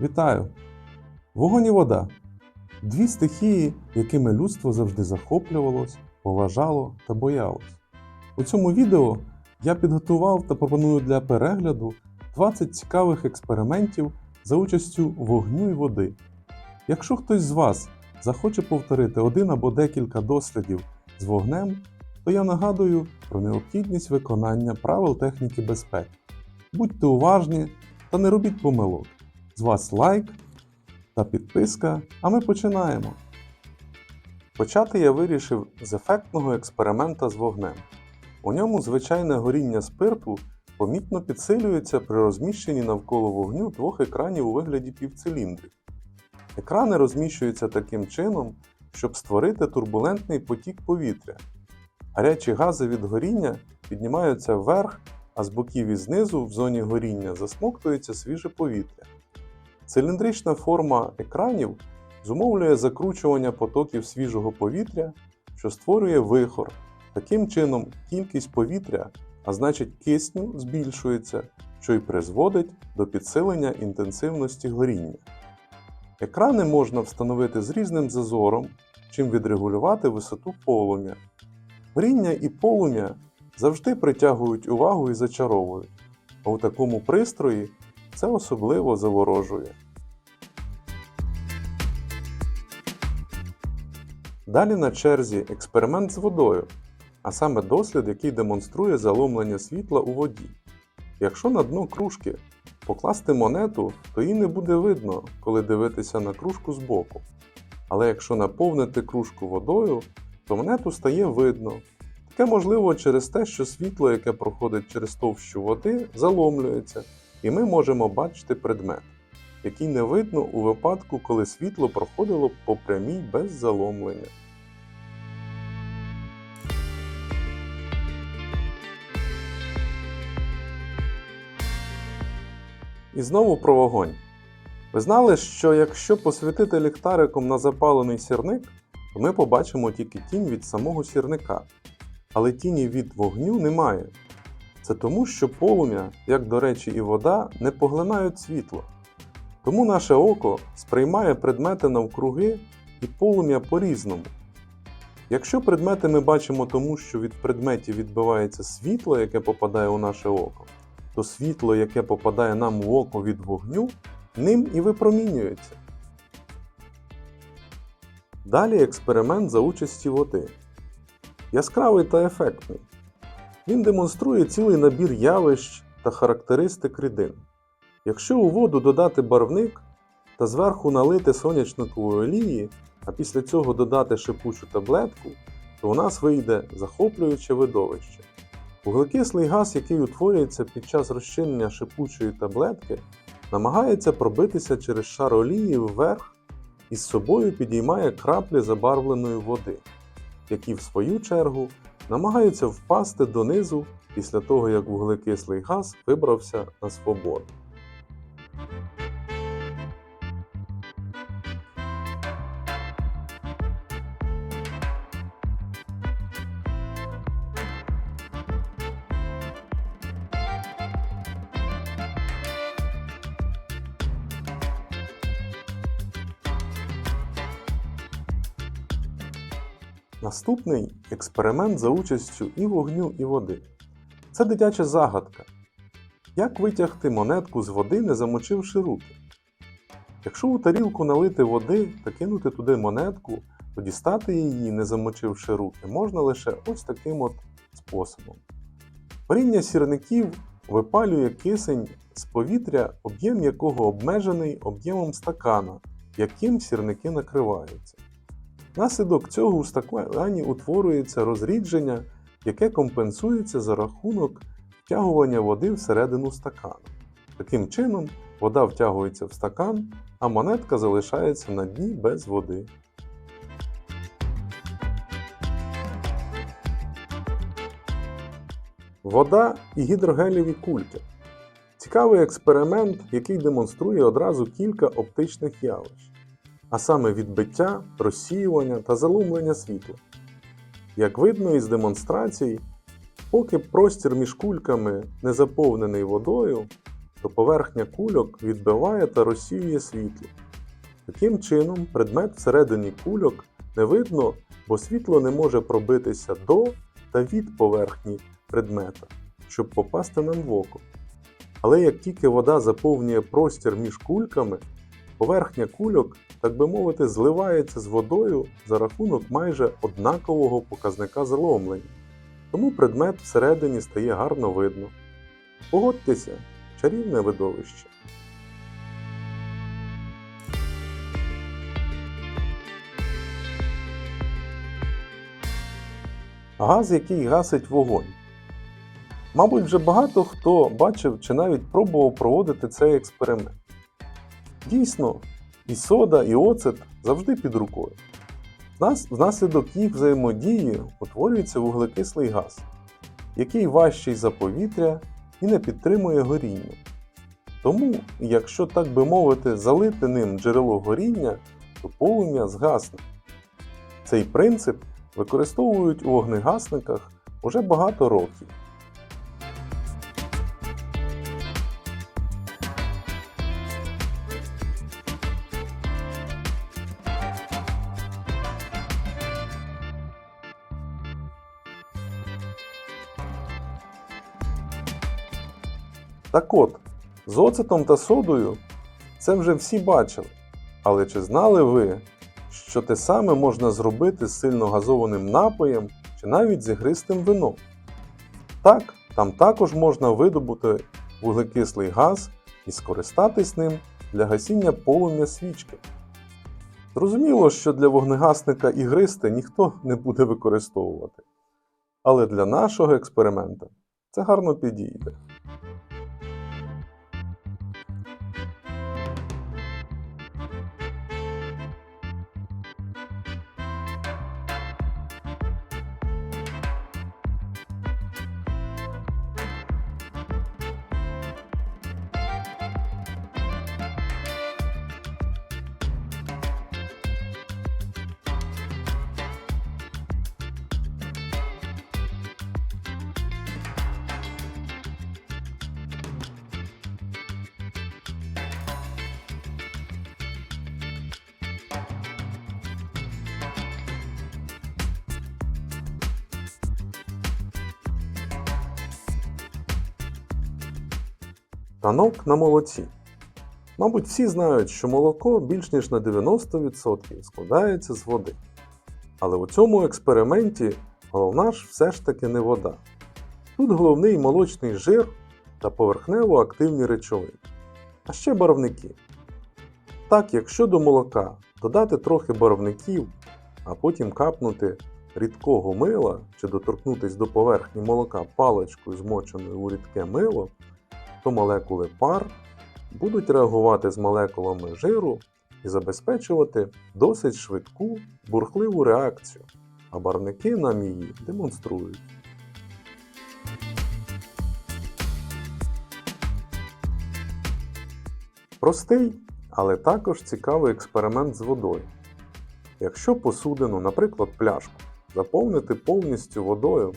Вітаю! Вогонь і вода дві стихії, якими людство завжди захоплювалось, поважало та боялось. У цьому відео я підготував та пропоную для перегляду 20 цікавих експериментів за участю вогню і води. Якщо хтось з вас захоче повторити один або декілька дослідів з вогнем, то я нагадую про необхідність виконання правил техніки безпеки. Будьте уважні та не робіть помилок. З вас лайк та підписка, а ми починаємо. Почати я вирішив з ефектного експеримента з вогнем. У ньому звичайне горіння спирту помітно підсилюється при розміщенні навколо вогню двох екранів у вигляді півциліндрів. Екрани розміщуються таким чином, щоб створити турбулентний потік повітря. Гарячі гази від горіння піднімаються вверх, а з боків і знизу в зоні горіння засмоктується свіже повітря. Циліндрична форма екранів зумовлює закручування потоків свіжого повітря, що створює вихор. Таким чином, кількість повітря, а значить кисню, збільшується, що й призводить до підсилення інтенсивності горіння. Екрани можна встановити з різним зазором, чим відрегулювати висоту полум'я. Горіння і полум'я завжди притягують увагу і зачаровують, а у такому пристрої це особливо заворожує. Далі на черзі експеримент з водою, а саме дослід, який демонструє заломлення світла у воді. Якщо на дно кружки покласти монету, то її не буде видно, коли дивитися на кружку збоку. Але якщо наповнити кружку водою, то монету стає видно. Таке можливо через те, що світло, яке проходить через товщу води, заломлюється, і ми можемо бачити предмет, який не видно у випадку, коли світло проходило по прямій без заломлення. І знову про вогонь. Ви знали, що якщо посвітити ліхтариком на запалений сірник, то ми побачимо тільки тінь від самого сірника. Але тіні від вогню немає. Це тому, що полум'я, як до речі, і вода, не поглинають світло. Тому наше око сприймає предмети навкруги і полум'я по-різному. Якщо предмети ми бачимо тому, що від предметів відбивається світло, яке попадає у наше око, то світло, яке попадає нам в око від вогню, ним і випромінюється. Далі експеримент за участі води. Яскравий та ефектний. Він демонструє цілий набір явищ та характеристик рідин. Якщо у воду додати барвник та зверху налити сонячникової олії, а після цього додати шипучу таблетку, то у нас вийде захоплююче видовище. Вуглекислий газ, який утворюється під час розчинення шипучої таблетки, намагається пробитися через шар олії вверх і з собою підіймає краплі забарвленої води, які в свою чергу намагаються впасти донизу після того, як вуглекислий газ вибрався на свободу. Наступний експеримент за участю і вогню, і води. Це дитяча загадка. Як витягти монетку з води, не замочивши руки? Якщо у тарілку налити води та кинути туди монетку, то дістати її, не замочивши руки, можна лише ось таким от способом. Паріння сірників випалює кисень з повітря, об'єм якого обмежений об'ємом стакана, яким сірники накриваються. Внаслідок цього у стакані утворюється розрідження, яке компенсується за рахунок втягування води всередину стакану. Таким чином, вода втягується в стакан, а монетка залишається на дні без води. Вода і гідрогелєві кульки. Цікавий експеримент, який демонструє одразу кілька оптичних явищ а саме відбиття, розсіювання та заломлення світла. Як видно із демонстрацій, поки простір між кульками не заповнений водою, що поверхня кульок відбиває та розсіює світло. Таким чином, предмет всередині кульок не видно, бо світло не може пробитися до та від поверхні предмета, щоб попасти нам в око. Але як тільки вода заповнює простір між кульками, поверхня кульок, так би мовити, зливається з водою за рахунок майже однакового показника заломлення. Тому предмет всередині стає гарно видно. Погодьтеся, чарівне видовище. Газ, який гасить вогонь. Мабуть, вже багато хто бачив чи навіть пробував проводити цей експеримент. Дійсно, і сода, і оцет завжди під рукою. Внаслідок їх взаємодії утворюється вуглекислий газ, який важчий за повітря і не підтримує горіння. Тому, якщо так би мовити, залити ним джерело горіння, то полум'я згасне. Цей принцип використовують у вогнегасниках уже багато років. Так от, з оцетом та содою це вже всі бачили. Але чи знали ви, що те саме можна зробити з сильно газованим напоєм чи навіть з ігристим вином? Так, там також можна видобути вуглекислий газ і скористатись ним для гасіння полум'я свічки. Зрозуміло, що для вогнегасника ігристе ніхто не буде використовувати. Але для нашого експеримента це гарно підійде. Танок на молоці. Мабуть, всі знають, що молоко більш ніж на 90% складається з води. Але у цьому експерименті головна ж все ж таки не вода. Тут головний молочний жир та поверхнево активні речовини, а ще барвники. Так, якщо до молока додати трохи барвників, а потім капнути рідкого мила чи доторкнутися до поверхні молока паличкою, змоченою у рідке мило, то молекули пар будуть реагувати з молекулами жиру і забезпечувати досить швидку бурхливу реакцію, а барвники нам її демонструють. Простий, але також цікавий експеримент з водою. Якщо посудину, наприклад, пляшку, заповнити повністю водою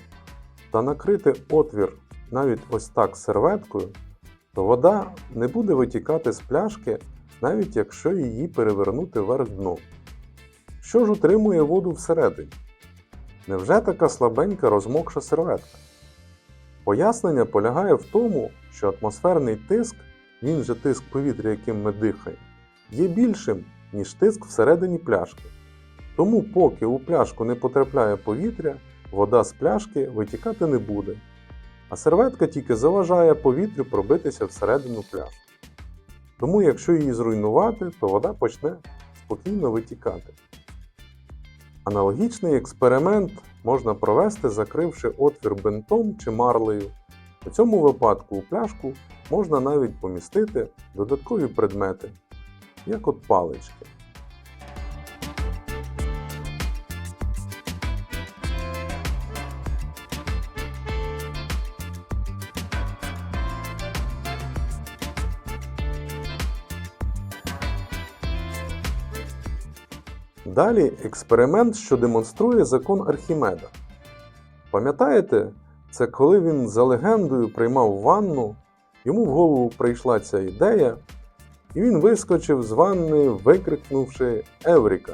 та накрити отвір навіть ось так серветкою, то вода не буде витікати з пляшки, навіть якщо її перевернути вверх дном. Що ж утримує воду всередині? Невже така слабенька розмокша серветка? Пояснення полягає в тому, що атмосферний тиск, він же тиск повітря, яким ми дихаємо, є більшим, ніж тиск всередині пляшки. Тому, поки у пляшку не потрапляє повітря, вода з пляшки витікати не буде, а серветка тільки заважає повітрю пробитися всередину пляшки. Тому, якщо її зруйнувати, то вода почне спокійно витікати. Аналогічний експеримент можна провести, закривши отвір бинтом чи марлею. У цьому випадку у пляшку можна навіть помістити додаткові предмети, як от палички. Далі експеримент, що демонструє закон Архімеда. Пам'ятаєте, це коли він за легендою приймав ванну Йому в голову прийшла ця ідея, і він вискочив з ванни, викрикнувши Евріка.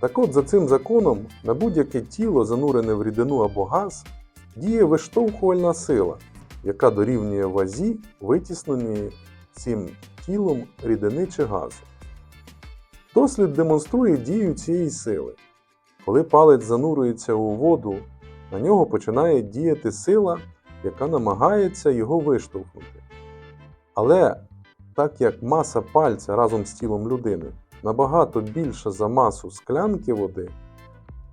Так от за цим законом на будь-яке тіло, занурене в рідину або газ, діє виштовхувальна сила, яка дорівнює вазі, витісненої цим тілом рідини чи газу. Дослід демонструє дію цієї сили. Коли палець занурюється у воду, на нього починає діяти сила, яка намагається його виштовхнути. Але так як маса пальця разом з тілом людини набагато більша за масу склянки води,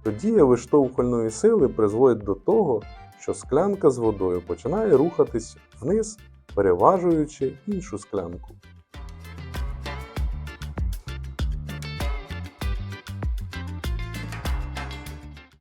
то дія виштовхувальної сили призводить до того, що склянка з водою починає рухатись вниз, переважуючи іншу склянку.